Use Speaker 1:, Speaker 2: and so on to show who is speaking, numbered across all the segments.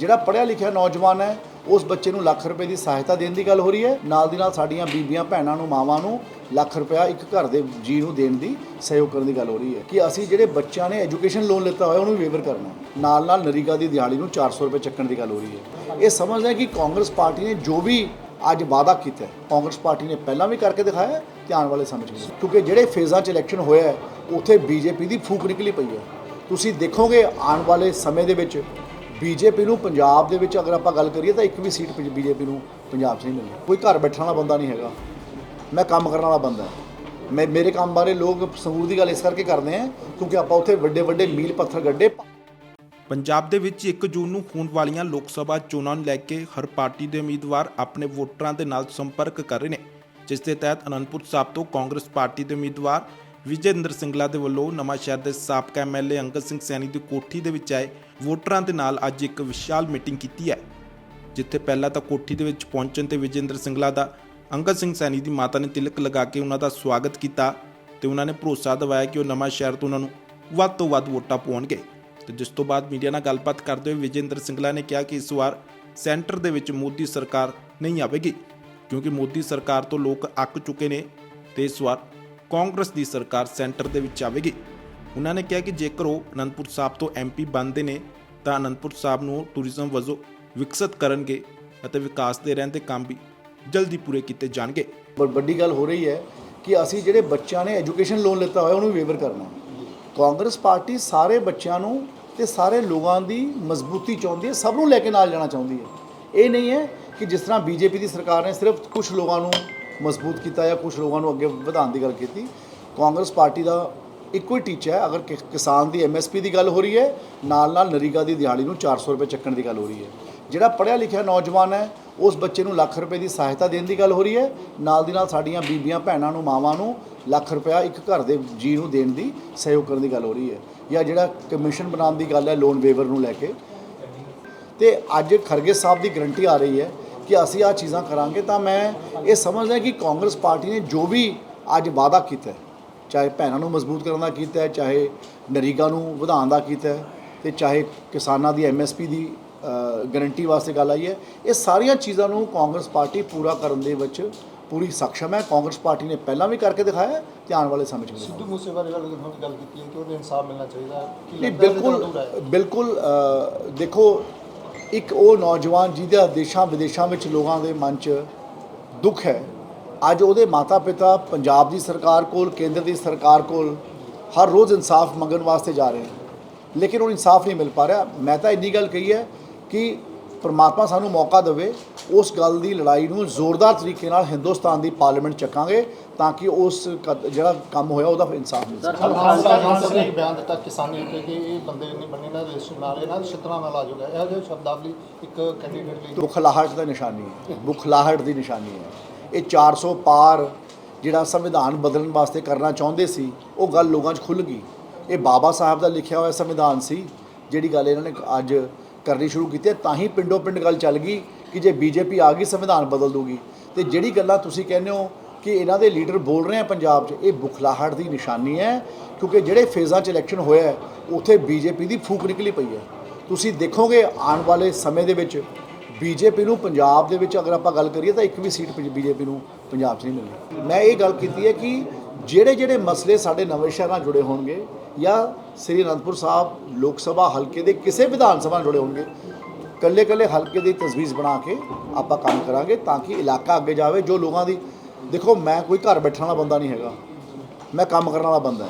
Speaker 1: ਜਿਹੜਾ ਪੜ੍ਹਿਆ ਲਿਖਿਆ ਨੌਜਵਾਨ ਹੈ, ਉਸ ਬੱਚੇ ਨੂੰ ਲੱਖ ਰੁਪਏ ਦੀ ਸਹਾਇਤਾ ਦੇਣ ਦੀ ਗੱਲ ਹੋ ਰਹੀ ਹੈ। ਨਾਲ ਦੀ ਨਾਲ ਸਾਡੀਆਂ ਬੀਬੀਆਂ, ਭੈਣਾਂ ਨੂੰ, ਮਾਵਾਂ ਨੂੰ ਲੱਖ ਰੁਪਇਆ ਇੱਕ ਘਰ ਦੇ ਜੀ ਨੂੰ ਦੇਣ ਦੀ ਸਹਿਯੋਗ ਕਰਨ ਦੀ ਗੱਲ ਹੋ ਰਹੀ ਹੈ ਕਿ ਅਸੀਂ ਜਿਹੜੇ ਬੱਚਿਆਂ ਨੇ ਐਜੂਕੇਸ਼ਨ ਲੋਨ ਲਿੱਤਾ ਹੋਇਆ, ਉਹਨੂੰ ਵੇਵਰ ਕਰਨਾ ਨਾਲ ਨਾਲ ਨਰੀਗਾ ਦੀ ਦਿਹਾੜੀ ਨੂੰ 400 ਰੁਪਏ ਚੱਕਣ ਦੀ ਗੱਲ ਹੋ ਰਹੀ ਹੈ। ਇਹ ਸਮਝਦਾ ਕਿ ਕਾਂਗਰਸ ਪਾਰਟੀ ਨੇ ਜੋ ਵੀ ਅੱਜ ਵਾਅਦਾ ਕੀਤਾ ਕਾਂਗਰਸ ਪਾਰਟੀ ਨੇ ਪਹਿਲਾਂ ਵੀ ਕਰਕੇ ਦਿਖਾਇਆ ਹੈ ਤੇ ਆਉਣ ਵਾਲੇ ਸਮੇਂ 'ਚ ਕਿਉਂਕਿ ਜਿਹੜੇ ਫੇਜ਼ਾਂ 'ਚ ਇਲੈਕਸ਼ਨ ਹੋਇਆ ਹੈ, ਉੱਥੇ ਬੀਜੇਪੀ ਦੀ ਫੂਕ ਨਿਕਲੀ ਪਈ ਹੈ। ਤੁਸੀਂ ਦੇਖੋਗੇ ਆਉਣ ਵਾਲੇ ਸਮੇਂ ਦੇ ਵਿੱਚ ਬੀਜੇਪੀ ਨੂੰ ਪੰਜਾਬ ਦੇ ਵਿੱਚ ਅਗਰ ਆਪਾਂ ਗੱਲ ਕਰੀਏ ਤਾਂ ਇੱਕ ਵੀ ਸੀਟ ਬੀਜੇਪੀ ਨੂੰ ਪੰਜਾਬ 'ਚ ਨਹੀਂ ਮਿਲਣੀ। ਕੋਈ ਘਰ ਬੈਠਣ ਵਾਲਾ ਬੰਦਾ ਨਹੀਂ ਹੈਗਾ। ਮੈਂ ਕੰਮ ਕਰਨ ਵਾਲਾ ਬੰਦਾ ਮੈਂ ਮੇਰੇ ਕੰਮ ਬਾਰੇ ਲੋਕ ਸੰਗਰੂਰ ਦੀ ਗੱਲ ਇਸ ਕਰਕੇ ਕਰਦੇ ਆ ਕਿਉਂਕਿ ਆਪਾਂ ਉੱਥੇ ਵੱਡੇ ਵੱਡੇ ਮੀਲ ਪੱਥਰ ਗੱਡੇ
Speaker 2: ਪੰਜਾਬ ਦੇ ਵਿੱਚ 1 ਜੂਨ ਨੂੰ ਹੋਣ ਵਾਲੀਆਂ ਲੋਕ ਸਭਾ ਚੋਣਾਂ ਨੂੰ ਲੈ ਕੇ ਹਰ ਪਾਰਟੀ ਦੇ ਉਮੀਦਵਾਰ ਆਪਣੇ ਵੋਟਰਾਂ ਦੇ ਨਾਲ ਸੰਪਰਕ ਕਰ ਰਹੇ ਨੇ, ਜਿਸ ਦੇ ਤਹਿਤ ਅਨੰਦਪੁਰ ਸਾਹਿਬ ਤੋਂ ਕਾਂਗਰਸ ਪਾਰਟੀ ਦੇ ਉਮੀਦਵਾਰ ਵਿਜੇਂਦਰ ਸਿੰਗਲਾ ਦੇ ਵੱਲੋਂ ਨਵਾਂ ਸ਼ਹਿਰ ਦੇ ਸਾਬਕਾ ਐਮਐਲਏ ਅੰਗਦ ਸਿੰਘ ਸੈਣੀ ਦੀ ਕੋਠੀ ਦੇ ਵਿੱਚ ਆਏ ਵੋਟਰਾਂ ਦੇ ਨਾਲ ਅੱਜ ਇੱਕ ਵਿਸ਼ਾਲ ਮੀਟਿੰਗ ਕੀਤੀ ਹੈ, ਜਿੱਥੇ ਪਹਿਲਾਂ ਤਾਂ ਕੋਠੀ ਦੇ ਵਿੱਚ ਪਹੁੰਚਣ ਤੇ ਵਿਜੇਂਦਰ ਸਿੰਗਲਾ ਦਾ ਅੰਗਦ ਸਿੰਘ ਸੈਣੀ ਦੀ ਮਾਤਾ ਨੇ ਤਿਲਕ ਲਗਾ ਕੇ ਉਹਨਾਂ ਦਾ ਸਵਾਗਤ ਕੀਤਾ ਤੇ ਉਹਨਾਂ ਨੇ ਭਰੋਸਾ ਦਿਵਾਇਆ ਕਿ ਉਹ ਨਵਾਂ ਸ਼ਹਿਰ ਤੋਂ ਉਹਨਾਂ ਨੂੰ ਵੱਧ ਤੋਂ ਵੱਧ ਵੋਟਾਂ ਪਾਉਣਗੇ। ਤੇ ਜਿਸ ਤੋਂ ਬਾਅਦ ਮੀਡੀਆ ਨਾਲ ਗੱਲਬਾਤ ਕਰਦੇ ਹੋਏ ਵਿਜੇਂਦਰ ਸਿੰਗਲਾ ਨੇ ਕਿਹਾ ਕਿ ਇਸ ਵਾਰ ਸੈਂਟਰ ਦੇ ਵਿੱਚ ਮੋਦੀ ਸਰਕਾਰ ਨਹੀਂ ਆਵੇਗੀ, ਕਿਉਂਕਿ ਮੋਦੀ ਸਰਕਾਰ ਤੋਂ ਲੋਕ ਅੱਕ ਚੁੱਕੇ ਨੇ ਤੇ ਇਸ ਵਾਰ ਕਾਂਗਰਸ ਦੀ ਸਰਕਾਰ ਸੈਂਟਰ ਦੇ ਵਿੱਚ ਆਵੇਗੀ। ਉਹਨਾਂ ਨੇ ਕਿਹਾ ਕਿ ਜੇਕਰ ਉਹ ਅਨੰਦਪੁਰ ਸਾਹਿਬ ਤੋਂ ਐਮਪੀ ਬਣਦੇ ਨੇ, ਤਾਂ ਅਨੰਦਪੁਰ ਸਾਹਿਬ ਨੂੰ ਟੂਰਿਜ਼ਮ ਵਜੋਂ ਵਿਕਸਿਤ ਕਰਨਗੇ ਅਤੇ ਵਿਕਾਸ ਦੇ ਰਹਿੰਦੇ ਕੰਮ ਵੀ ਜਲਦੀ ਪੂਰੇ ਕੀਤੇ ਜਾਣਗੇ।
Speaker 1: ਪਰ ਵੱਡੀ ਗੱਲ ਹੋ ਰਹੀ ਹੈ ਕਿ ਅਸੀਂ ਜਿਹੜੇ ਬੱਚਿਆਂ ਨੇ ਐਜੂਕੇਸ਼ਨ ਲੋਨ ਲਿੱਤਾ ਹੋਇਆ, ਉਹਨੂੰ ਵੇਵਰ ਕਰਨਾ। ਕਾਂਗਰਸ ਪਾਰਟੀ ਸਾਰੇ ਬੱਚਿਆਂ ਨੂੰ ਤੇ ਸਾਰੇ ਲੋਕਾਂ ਦੀ ਮਜ਼ਬੂਤੀ ਚਾਹੁੰਦੀ ਹੈ, ਸਭ ਨੂੰ ਲੈ ਕੇ ਨਾਲ ਜਾਣਾ ਚਾਹੁੰਦੀ ਹੈ। ਇਹ ਨਹੀਂ ਹੈ ਕਿ ਜਿਸ ਤਰ੍ਹਾਂ ਬੀਜੇਪੀ ਦੀ ਸਰਕਾਰ ਨੇ ਸਿਰਫ ਕੁਝ ਲੋਕਾਂ ਨੂੰ ਮਜ਼ਬੂਤ ਕੀਤਾ ਜਾਂ ਕੁਝ ਲੋਕਾਂ ਨੂੰ ਅੱਗੇ ਵਧਾਉਣ ਦੀ ਗੱਲ ਕੀਤੀ, ਕਾਂਗਰਸ ਪਾਰਟੀ ਦਾ ਇੱਕੋ ਹੀ ਟੀਚਾ ਹੈ, ਅਗਰ ਕਿ- ਕਿਸਾਨ ਦੀ ਐਮਐਸਪੀ ਦੀ ਗੱਲ ਹੋ ਰਹੀ ਹੈ ਨਾਲ ਨਾਲ ਨਰੀਗਾ ਦੀ ਦਿਹਾੜੀ ਨੂੰ 400 ਰੁਪਏ ਚੱਕਣ ਦੀ ਗੱਲ ਹੋ ਰਹੀ ਹੈ। ਜਿਹੜਾ ਪੜ੍ਹਿਆ ਲਿਖਿਆ ਨੌਜਵਾਨ ਹੈ, ਉਸ ਬੱਚੇ ਨੂੰ ਲੱਖ ਰੁਪਏ ਦੀ ਸਹਾਇਤਾ ਦੇਣ ਦੀ ਗੱਲ ਹੋ ਰਹੀ ਹੈ, ਨਾਲ ਦੀ ਨਾਲ ਸਾਡੀਆਂ ਬੀਬੀਆਂ, ਭੈਣਾਂ ਨੂੰ, ਮਾਵਾਂ ਨੂੰ ਲੱਖ ਰੁਪਇਆ ਇੱਕ ਘਰ ਦੇ ਜੀ ਨੂੰ ਦੇਣ ਦੀ, ਸਹਿਯੋਗ ਕਰਨ ਦੀ ਗੱਲ ਹੋ ਰਹੀ ਹੈ। ਜਾਂ ਜਿਹੜਾ ਕਮਿਸ਼ਨ ਬਣਾਉਣ ਦੀ ਗੱਲ ਹੈ ਲੋਨ ਵੇਵਰ ਨੂੰ ਲੈ ਕੇ। ਤੇ ਅੱਜ ਖਰਗੇ ਸਾਹਿਬ ਦੀ ਗਰੰਟੀ ਆ ਰਹੀ ਹੈ ਕਿ ਅਸੀਂ ਆ ਚੀਜ਼ਾਂ ਕਰਾਂਗੇ ਤਾਂ ਮੈਂ ਇਹ ਸਮਝਦਾ ਕਿ ਕਾਂਗਰਸ ਪਾਰਟੀ ਨੇ ਜੋ ਵੀ ਅੱਜ ਵਾਅਦਾ ਕੀਤਾ ਚਾਹੇ ਭੈਣਾਂ ਨੂੰ ਮਜ਼ਬੂਤ ਕਰਨ ਦਾ ਕੀਤਾ ਚਾਹੇ ਨਰੀਗਾ ਨੂੰ ਵਧਾਉਣ ਦਾ ਕੀਤਾ ਤੇ ਚਾਹੇ ਕਿਸਾਨਾਂ ਦੀ ਐਮਐਸਪੀ ਦੀ ਗਾਰੰਟੀ ਵਾਸਤੇ ਗੱਲ ਆਈ ਹੈ ਇਹ ਸਾਰੀਆਂ ਚੀਜ਼ਾਂ ਨੂੰ ਕਾਂਗਰਸ ਪਾਰਟੀ ਪੂਰਾ ਕਰਨ ਦੇ ਵਿੱਚ ਪੂਰੀ ਸક્ષਮ ਹੈ ਕਾਂਗਰਸ ਪਾਰਟੀ ਨੇ ਪਹਿਲਾਂ ਵੀ ਕਰਕੇ ਦਿਖਾਇਆ ਤੇ ਆਉਣ ਵਾਲੇ ਸਮੇਂ 'ਚ ਵੀ।
Speaker 3: ਸਿੱਧੂ ਮੂਸੇਵਾਲੇ ਵਾਲੇ ਦੀ ਗੱਲ ਕੀਤੀ ਹੈ ਕਿ ਉਹਨੂੰ ਇਨਸਾਫ ਮਿਲਣਾ ਚਾਹੀਦਾ ਹੈ ਕੀ
Speaker 1: ਨਹੀਂ
Speaker 3: ਲੱਗਦਾ ਇਹਦੇ ਤੋਂ
Speaker 1: ਬਿਲਕੁਲ? ਬਿਲਕੁਲ ਦੇਖੋ ਇੱਕ ਉਹ ਨੌਜਵਾਨ ਜਿਹਦੇ ਦੇਸ਼ਾਂ ਵਿਦੇਸ਼ਾਂ ਵਿੱਚ ਲੋਕਾਂ ਦੇ ਮਨ 'ਚ ਦੁੱਖ ਹੈ। ਅੱਜ ਉਹਦੇ ਮਾਤਾ-ਪਿਤਾ ਪੰਜਾਬ ਦੀ ਸਰਕਾਰ ਕੋਲ, ਕੇਂਦਰ ਦੀ ਸਰਕਾਰ ਕੋਲ ਹਰ ਰੋਜ਼ ਇਨਸਾਫ ਮੰਗਣ ਵਾਸਤੇ ਜਾ ਰਹੇ ਨੇ। ਲੇਕਿਨ ਉਹ ਇਨਸਾਫ ਨਹੀਂ ਮਿਲ ਪਾ ਰਿਹਾ। ਮੈਂ ਤਾਂ ਇੰਨੀ ਗੱਲ ਕਹੀ ਹੈ ਕਿ ਪ੍ਰਮਾਤਮਾ ਸਾਨੂੰ ਮੌਕਾ ਦੇਵੇ ਉਸ ਗੱਲ ਦੀ ਲੜਾਈ ਨੂੰ ਜ਼ੋਰਦਾਰ ਤਰੀਕੇ ਨਾਲ ਹਿੰਦੁਸਤਾਨ ਦੀ ਪਾਰਲੀਮੈਂਟ ਚੱਕਾਂਗੇ ਤਾਂ ਕਿ ਉਸ ਕ- ਜਿਹੜਾ ਕੰਮ ਹੋਇਆ ਉਹਦਾ ਇਨਸਾਫ ਮਿਲ ਸਕੇ।
Speaker 3: ਖਾਨ ਸਾਹਿਬ ਨੇ ਇੱਕ ਬਿਆਨ ਦਿੱਤਾ ਕਿਸਾਨੀ ਉੱਤੇ ਕਿ ਇਹ ਬੰਦੇ ਨਹੀਂ ਬਣਨੇ ਨਾ ਰਜਿਸਟਰ ਨਾਲ ਇਹਨਾਂ ਛਿੱਤਰਾਂ ਨਾਲ ਆ ਜਾਊਗਾ। ਇਹੋ ਜਿਹੇ ਸ਼ਬਦਾਵਲੀ ਇੱਕ ਕੈਂਡੀਡੇਟ ਲਈ
Speaker 1: ਬੁਖਲਾਹਟ ਦਾ ਨਿਸ਼ਾਨੀ ਹੈ। ਬੁਖਲਾਹਟ ਦੀ ਨਿਸ਼ਾਨੀ ਹੈ। ਇਹ 400 ਪਾਰ ਜਿਹੜਾ ਸੰਵਿਧਾਨ ਬਦਲਣ ਵਾਸਤੇ ਕਰਨਾ ਚਾਹੁੰਦੇ ਸੀ ਉਹ ਗੱਲ ਲੋਕਾਂ 'ਚ ਖੁੱਲ ਗਈ। ਇਹ ਬਾਬਾ ਸਾਹਿਬ ਦਾ ਲਿਖਿਆ ਹੋਇਆ ਸੰਵਿਧਾਨ ਸੀ ਜਿਹੜੀ ਗੱਲ ਇਹਨਾਂ ਨੇ ਅੱਜ ਕਰਨੀ ਸ਼ੁਰੂ ਕੀਤੀ ਹੈ, ਤਾਂ ਹੀ ਪਿੰਡੋਂ ਪਿੰਡ ਗੱਲ ਚੱਲ ਗਈ ਕਿ ਜੇ ਬੀਜੇਪੀ ਆ ਗਈ ਸੰਵਿਧਾਨ ਬਦਲ ਦੂਗੀ। ਤੇ ਜਿਹੜੀ ਗੱਲਾਂ ਤੁਸੀਂ ਕਹਿੰਦੇ ਹੋ ਕਿ ਇਹਨਾਂ ਦੇ ਲੀਡਰ ਬੋਲ ਰਹੇ ਆ ਪੰਜਾਬ 'ਚ ਇਹ ਬੁਖਲਾਹਟ ਦੀ ਨਿਸ਼ਾਨੀ ਹੈ ਕਿਉਂਕਿ ਜਿਹੜੇ ਫੇਜ਼ਾਂ 'ਚ ਇਲੈਕਸ਼ਨ ਹੋਇਆ ਹੈ, ਉੱਥੇ ਬੀਜੇਪੀ ਦੀ ਫੂਕ ਨਿਕਲੀ ਪਈ ਹੈ। ਤੁਸੀਂ ਦੇਖੋਗੇ ਆਉਣ ਵਾਲੇ ਸਮੇਂ ਦੇ ਵਿੱਚ ਬੀਜੇਪੀ ਨੂੰ ਪੰਜਾਬ ਦੇ ਵਿੱਚ ਅਗਰ ਆਪਾਂ ਗੱਲ ਕਰੀਏ ਤਾਂ ਇੱਕ ਵੀ ਸੀਟ ਬੀਜੇਪੀ ਨੂੰ ਪੰਜਾਬ 'ਚ ਨਹੀਂ ਮਿਲਣੀ। ਮੈਂ ਇਹ ਗੱਲ ਕੀਤੀ ਹੈ ਕਿ ਜਿਹੜੇ ਜਿਹੜੇ ਮਸਲੇ ਸਾਡੇ ਨਵੇਂ ਸ਼ਹਿਰ ਨਾਲ ਜੁੜੇ ਹੋਣਗੇ ਜਾਂ ਸ੍ਰੀ ਅਨੰਦਪੁਰ ਸਾਹਿਬ ਲੋਕ ਸਭਾ ਹਲਕੇ ਦੇ ਕਿਸੇ ਵਿਧਾਨ ਸਭਾ ਨਾਲ ਜੁੜੇ ਹੋਣਗੇ। ਕੱਲੇ ਕੱਲੇ ਹਲਕੇ ਦੀ ਤਸਵੀਰ ਬਣਾ ਕੇ ਆਪਾਂ ਕੰਮ ਕਰਾਂਗੇ ਤਾਂ ਕਿ ਇਲਾਕਾ ਅੱਗੇ ਜਾਵੇ, ਜੋ ਲੋਕਾਂ ਦੀ ਦੇਖੋ, ਮੈਂ ਕੋਈ ਘਰ ਬੈਠਣ ਵਾਲਾ ਬੰਦਾ ਨਹੀਂ ਹੈਗਾ। ਮੈਂ ਕੰਮ ਕਰਨ ਵਾਲਾ ਬੰਦਾ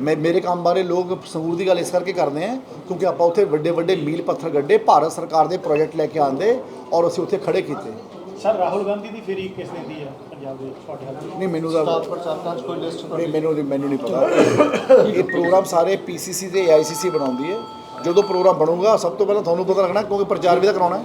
Speaker 1: ਮੈਂ ਮੇਰੇ ਕੰਮ ਬਾਰੇ ਲੋਕ ਸੰਗਰੂਰ ਦੀ ਗੱਲ ਇਸ ਕਰਕੇ ਕਰਦੇ ਆ, ਕਿਉਂਕਿ ਆਪਾਂ ਉੱਥੇ ਵੱਡੇ ਵੱਡੇ ਮੀਲ ਪੱਥਰ ਗੱਡੇ ਭਾਰਤ ਸਰਕਾਰ ਦੇ ਪ੍ਰੋਜੈਕਟ ਲੈ ਕੇ ਆਂਦੇ ਔਰ ਅਸੀਂ ਉੱਥੇ ਖੜੇ ਕੀਤੇ।
Speaker 4: ਸਰ ਰਾਹੁਲ ਗਾਂਧੀ ਦੀ ਫੇਰੀ ਕਿਸ ਨੇ ਦੀ ਹੈ ਪੰਜਾਬ ਦੇ ਤੁਹਾਡੇ ਹੱਥ
Speaker 1: ਨਹੀਂ ਮੈਨੂੰ ਤਾਂ
Speaker 3: ਸਟਾਰ ਪ੍ਰਚਾਰਕਾਂ 'ਚ ਕੋਈ ਲਿਸਟ
Speaker 1: ਨਹੀਂ ਮੈਨੂੰ ਨਹੀਂ- ਮੈਨੂੰ ਨਹੀਂ ਪਤਾ। ਇਹ ਪ੍ਰੋਗਰਾਮ ਸਾਰੇ ਪੀਸੀਸੀ ਤੇ ਏਆਈਸੀਸੀ ਬਣਾਉਂਦੀ ਹੈ। ਜਦੋਂ ਪ੍ਰੋਗਰਾਮ ਬਣੂਗਾ ਸਭ ਤੋਂ ਪਹਿਲਾਂ ਤੁਹਾਨੂੰ ਪਤਾ ਲੱਗਣਾ ਕਿਉਂਕਿ ਪ੍ਰਚਾਰ ਵੀ ਤਾਂ ਕਰਾਉਣਾ ਹੈ।